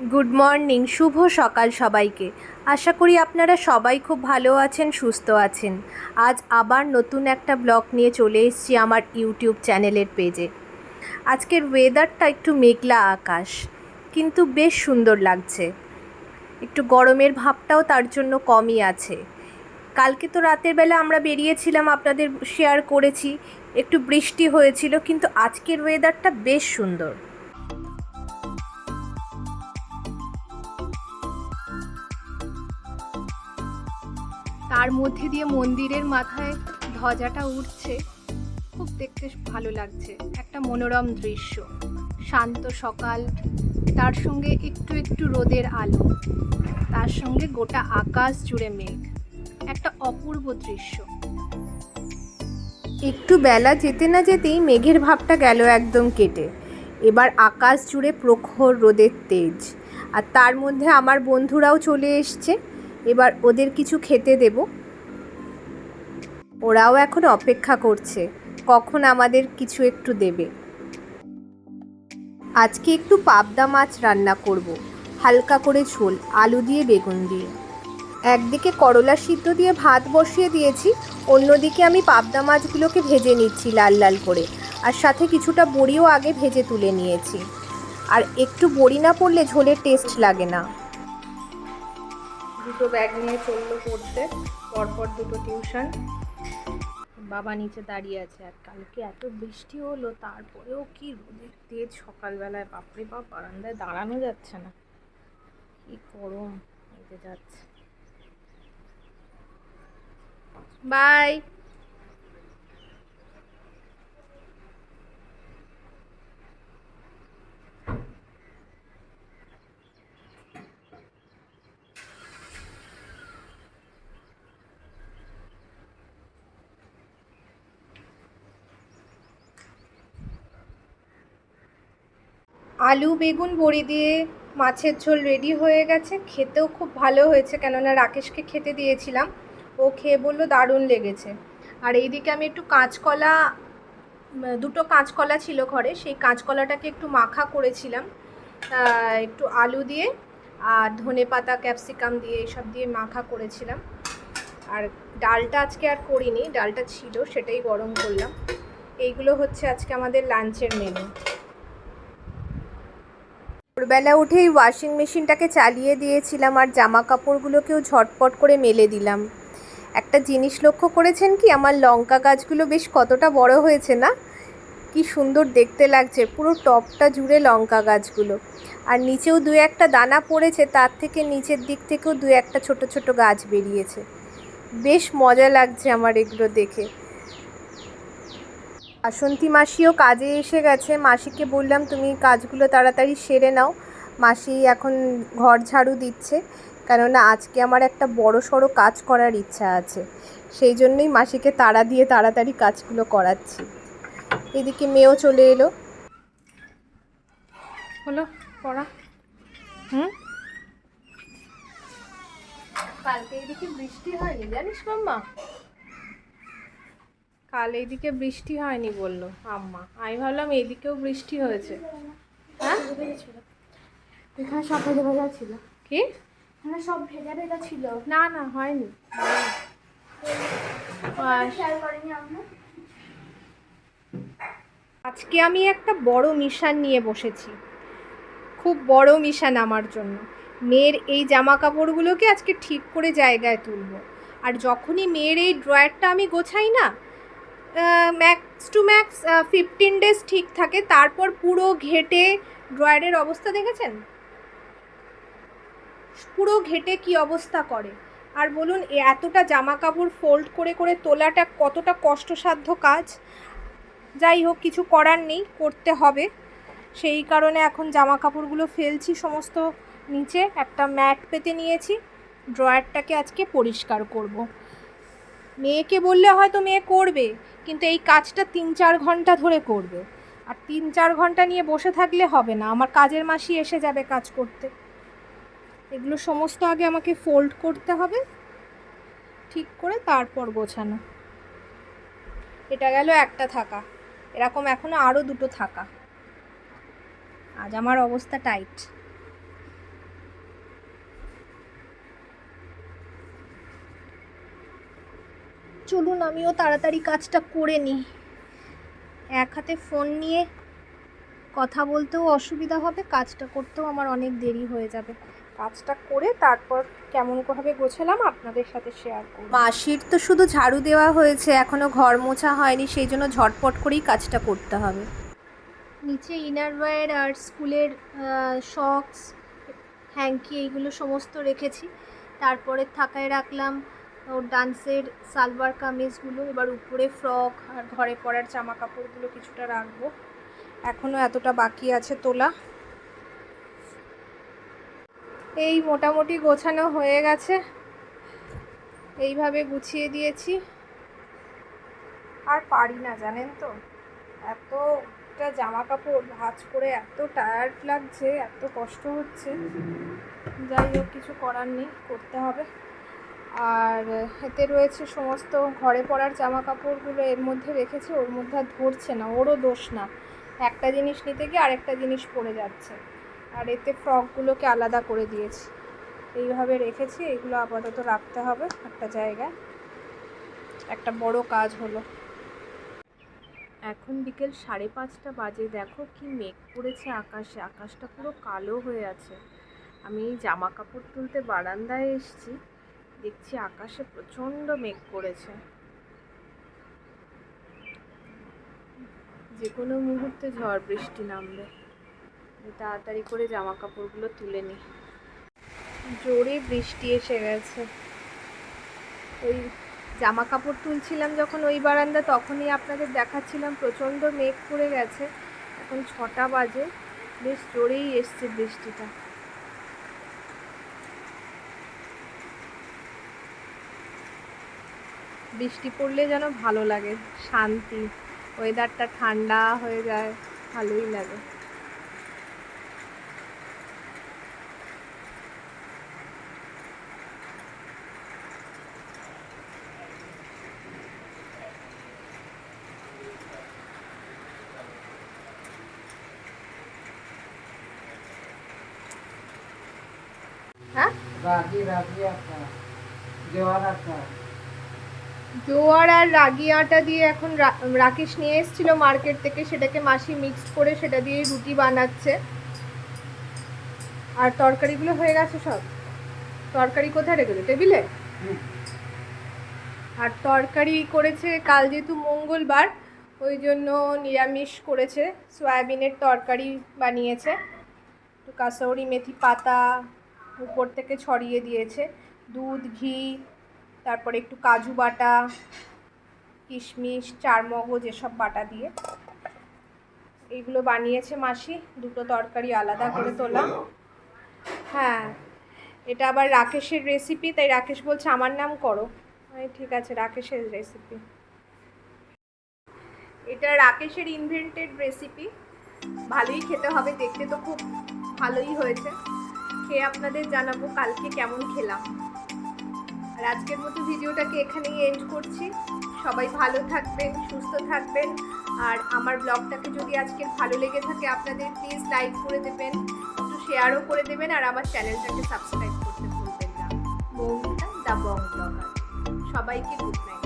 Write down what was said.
Good morning, শুভ সকাল সবাইকে। আশা করি আপনারা সবাই খুব ভালো আছেন, সুস্থ আছেন। আজ আবার নতুন একটা ব্লগ নিয়ে চলে এসেছি আমার ইউটিউব চ্যানেলের পেজে। আজকের ওয়েদারটা একটু মেঘলা আকাশ, কিন্তু বেশ সুন্দর লাগছে। একটু গরমের ভাবটাও তার জন্য কমই আছে। কালকে তো রাতের বেলা আমরা বেরিয়েছিলাম, আপনাদের শেয়ার করেছি। একটু বৃষ্টি হয়েছিল, কিন্তু আজকের ওয়েদারটা বেশ সুন্দর। তার মধ্যে দিয়ে মন্দিরের মাথায় ধ্বজাটা উঠছে। খুব দেখতে ভালো লাগছে, একটা মনোরম দৃশ্য। শান্ত সকাল, তার সঙ্গে একটু একটু রোদের আলো, তার সঙ্গে গোটা আকাশ জুড়ে মেঘ। একটা অপূর্ব দৃশ্য। একটু বেলা যেতে না যেতেই মেঘের ভাবটা গেল একদম কেটে। এবার আকাশ জুড়ে প্রখর রোদের তেজ। আর তার মধ্যে আমার বন্ধুরাও চলে এসছে। এবার ওদের কিছু খেতে দেব। ওরাও এখন অপেক্ষা করছে, কখন আমাদের কিছু একটু দেবে। আজকে একটু পাবদা মাছ রান্না করব, হালকা করে ঝোল, আলু দিয়ে, বেগুন দিয়ে। একদিকে করলা সিদ্ধ দিয়ে ভাত বসিয়ে দিয়েছি, অন্যদিকে আমি পাবদা মাছগুলোকে ভেজে নিচ্ছি লাল লাল করে, আর সাথে কিছুটা বড়িও আগে ভেজে তুলে নিয়েছি। আর একটু বড়ি না পড়লে ঝোলের টেস্ট লাগে না। দুটো ব্যাগ নিয়ে চলল পড়তে, পরপর দুটো টিউশন। বাবা নিচে দাঁড়িয়ে আছে আর কালকে এত বৃষ্টি হলো, তারপরেও কি রোদের তেজ সকালবেলায়, বাপরে বাপ, বারান্দায় দাঁড়ানো যাচ্ছে না। কি গরম এতে যাচ্ছে। বাই। আলু, বেগুন, বড়ি দিয়ে মাছের ঝোল রেডি হয়ে গেছে। খেতেও খুব ভালো হয়েছে, কেননা রাকেশকে খেতে দিয়েছিলাম। ও খেয়ে বলল, দারুণ লেগেছে। আর এইদিকে আমি একটু কাঁচকলা, দুটো কাঁচকলা ছিল ঘরে, সেই কাঁচকলাটাকে একটু মাখা করেছিলাম। একটু আলু দিয়ে আর ধনে পাতা, ক্যাপসিকাম দিয়ে এইসব দিয়ে মাখা করেছিলাম। আর ডালটা আজকে আর করিনি, ডালটা ছিল, সেটাই গরম করলাম। এইগুলো হচ্ছে আজকে আমাদের লাঞ্চের মেনু ভোরবেলা উঠেই ওয়াশিং মেশিনটাকে চালিয়ে দিয়েছিলাম আর জামা কাপড়গুলোকেও ঝটপট করে মেলে দিলাম। একটা জিনিস লক্ষ্য করেছেন কি? আমার লঙ্কা গাছগুলো বেশ কতটা বড় হয়েছে না? কি সুন্দর দেখতে লাগছে, পুরো টপটা জুড়ে লঙ্কা গাছগুলো। আর নিচেও দু একটা দানা পড়েছে, তার থেকে নিচের দিক থেকেও দু একটা ছোট ছোট গাছ বেরিয়েছে। বেশ মজা লাগছে আমার এগুলো দেখে। বাসন্তী মাসিও কাজে এসে গেছে। মাসিকে বললাম তুমি কাজগুলো তাড়াতাড়ি সেরে নাও। মাসি এখন ঘর ঝাড়ু দিচ্ছে কেননা আজকে আমার একটা বড় সড়ো কাজ করার ইচ্ছা আছে। সেই জন্যই মাসিকে তাড়া দিয়ে তাড়াতাড়ি কাজগুলো করাচ্ছি। এদিকে মেয়েও চলে এলো। হলো পড়া। হুম? কালকে এদিকে বৃষ্টি হয়নি জানিস মাম্মা? কাল এইদিকে বৃষ্টি হয়নি বলল আম্মা। আমি ভাবলাম এইদিকেও বৃষ্টি হয়েছে। হ্যাঁ? এখানে সব ভেজা ভেজা ছিল। কি? এখানে সব ভেজা ভেজা ছিল। না না হয়নি। আজকে আমি একটা বড় মিশন নিয়ে বসেছি। খুব বড় মিশন আমার জন্য। মেয়ের এই জামা কাপড়গুলোকে আজকে ঠিক করে জায়গায় তুলবো। আর যখনই মেয়ের এই ড্রয়ারটা আমি গোছাই না max to max fifteen days ঠিক থাকে। তারপর পুরো ঘেটে ড্রয়ারের অবস্থা দেখেছেন? পুরো ঘেটে কি অবস্থা করে? আর বলুন এতটা জামা কাপড় ফোল্ড করে করে তোলাটা কতটা কষ্টসাধ্য কাজ? যাই হোক, কিছু করার নেই, করতে হবে। সেই কারণে এখন জামা কাপড়গুলো ফেলছি সমস্ত নিচে। একটা ম্যাট পেতে নিয়েছি। ড্রয়ারটাকে আজকে পরিষ্কার করব। মেয়েকে বললে হয়তো মেয়ে করবে, কিন্তু এই কাজটা তিন চার ঘণ্টা ধরে করবে। আর তিন চার ঘণ্টা নিয়ে বসে থাকলে হবে না, আমার কাজের মাসি এসে যাবে কাজ করতে। এগুলো সমস্ত আগে আমাকে ফোল্ড করতে হবে, ঠিক করে তারপর গোছানো। এটা গেল একটা থাকা, এরকম এখনও আরও দুটো থাকা। আজ আমার অবস্থা টাইট চলুন আমিও তাড়াতাড়ি কাজটা করে নিই। এক হাতে ফোন নিয়ে কথা বলতেও অসুবিধা হবে কাজটা করতেও আমার অনেক দেরি হয়ে যাবে। কাজটা করে তারপর কেমন ভাবে গোছালাম আপনাদের সাথে শেয়ার করব। মাসির তো শুধু ঝাড়ু দেওয়া হয়েছে এখনও ঘর মোছা হয়নি সেই জন্য ঝটপট করেই কাজটা করতে হবে। নিচে ইনারওয়্যার আর স্কুলের শক্স হ্যাঙ্কি এইগুলো সমস্ত রেখেছি। তারপরে থাকায় রাখলাম ওর ডান্সের সালবার কামিজগুলো, এবার উপরে ফ্রক আর ঘরে পরার জামা কাপড়গুলো কিছুটা রাখব। এখনও এতটা বাকি আছে তোলা। এই মোটামুটি গোছানো হয়ে গেছে। এইভাবে গুছিয়ে দিয়েছি। আর পারি না, জানেন তো? এতটা জামা কাপড় ভাঁজ করে এত টায়ার্ড লাগছে, এত কষ্ট হচ্ছে। যাই হোক, কিছু করার নেই, করতে হবে। আর এতে রয়েছে সমস্ত ঘরে পরার জামা কাপড়গুলো এর মধ্যে রেখেছে, ওর মধ্যে আর ধরছে না, ওরও দোষ না। একটা জিনিস নিতে গিয়ে আরেকটা জিনিস পড়ে যাচ্ছে। আর এতে ফ্রকগুলোকে আলাদা করে দিয়েছি। এইভাবে রেখেছি, এগুলো আপাতত রাখতে হবে একটা জায়গায়। একটা বড় কাজ হলো। এখন বিকেল সাড়ে পাঁচটা বাজে, দেখো কি মেঘ পড়েছে আকাশে, আকাশটা পুরো কালো হয়ে আছে। আমি জামা কাপড় তুলতে বারান্দায় এসেছি। দেখছি আকাশে প্রচণ্ড মেঘ করেছে। যে কোনো মুহূর্তে ঝড় বৃষ্টি নামবে। তাড়াতাড়ি করে জামা কাপড়গুলো তুলে নিই। জোরে বৃষ্টি এসে গেছে। ওই জামা কাপড় তুলছিলাম যখন ওই বারান্দা, তখনই আপনাদের দেখাচ্ছিলাম প্রচণ্ড মেঘ পড়ে গেছে। এখন ছটা বাজে। বেশ জোরেই এসছে বৃষ্টিটা। বৃষ্টি পড়লে যেন ভালো লাগে শান্তি। ওয়েদারটা ঠান্ডা হয়ে যায় ভালোই লাগে। হ্যাঁ? রাজি রাগি আটা জোয়ার আটা জোয়ার আর রাগি আটা দিয়ে এখন রাকেশ নিয়ে এসেছিল মার্কেট থেকে সেটাকে মাসি মিক্সড করে সেটা দিয়ে রুটি বানাচ্ছে। আর তরকারিগুলো হয়ে গেছে সব। তরকারি কোথায় রেখেছো টেবিলে? আর তরকারি করেছে কাল যেহেতু মঙ্গলবার ওই জন্য নিরামিষ করেছে। সয়াবিনের তরকারি বানিয়েছে। একটু কাসৌরি মেথি পাতা উপর থেকে ছড়িয়ে দিয়েছে। দুধ ঘি তারপরে একটু কাজু বাটা, কিশমিশ, চারমগজ, এসব বাটা দিয়ে। এইগুলো বানিয়েছে মাসি, দুটো তরকারি আলাদা করে তোলা। হ্যাঁ এটা আবার রাকেশের রেসিপি তাই রাকেশ বলছে, আমার নাম করো। ঠিক আছে, রাকেশের রেসিপি এটা রাকেশের ইনভেন্টেড রেসিপি ভালোই খেতে হবে, দেখতে তো খুব ভালোই হয়েছে। খেয়ে আপনাদের জানাব, কালকে কেমন খেলাম। আর আজকের মতো ভিডিওটাকে এখানেই এন্ড করছি। সবাই ভালো থাকবেন, সুস্থ থাকবেন। আর আমার ব্লগটাকে যদি আজকে ভালো লেগে থাকে, আপনাদের প্লিজ লাইক করে দেবেন, একটু শেয়ারও করে দেবেন, আর আমার চ্যানেলটাকে সাবস্ক্রাইব করতে ভুলবেন না। Moumita the Bong blogger. সবাইকে গুড নাইট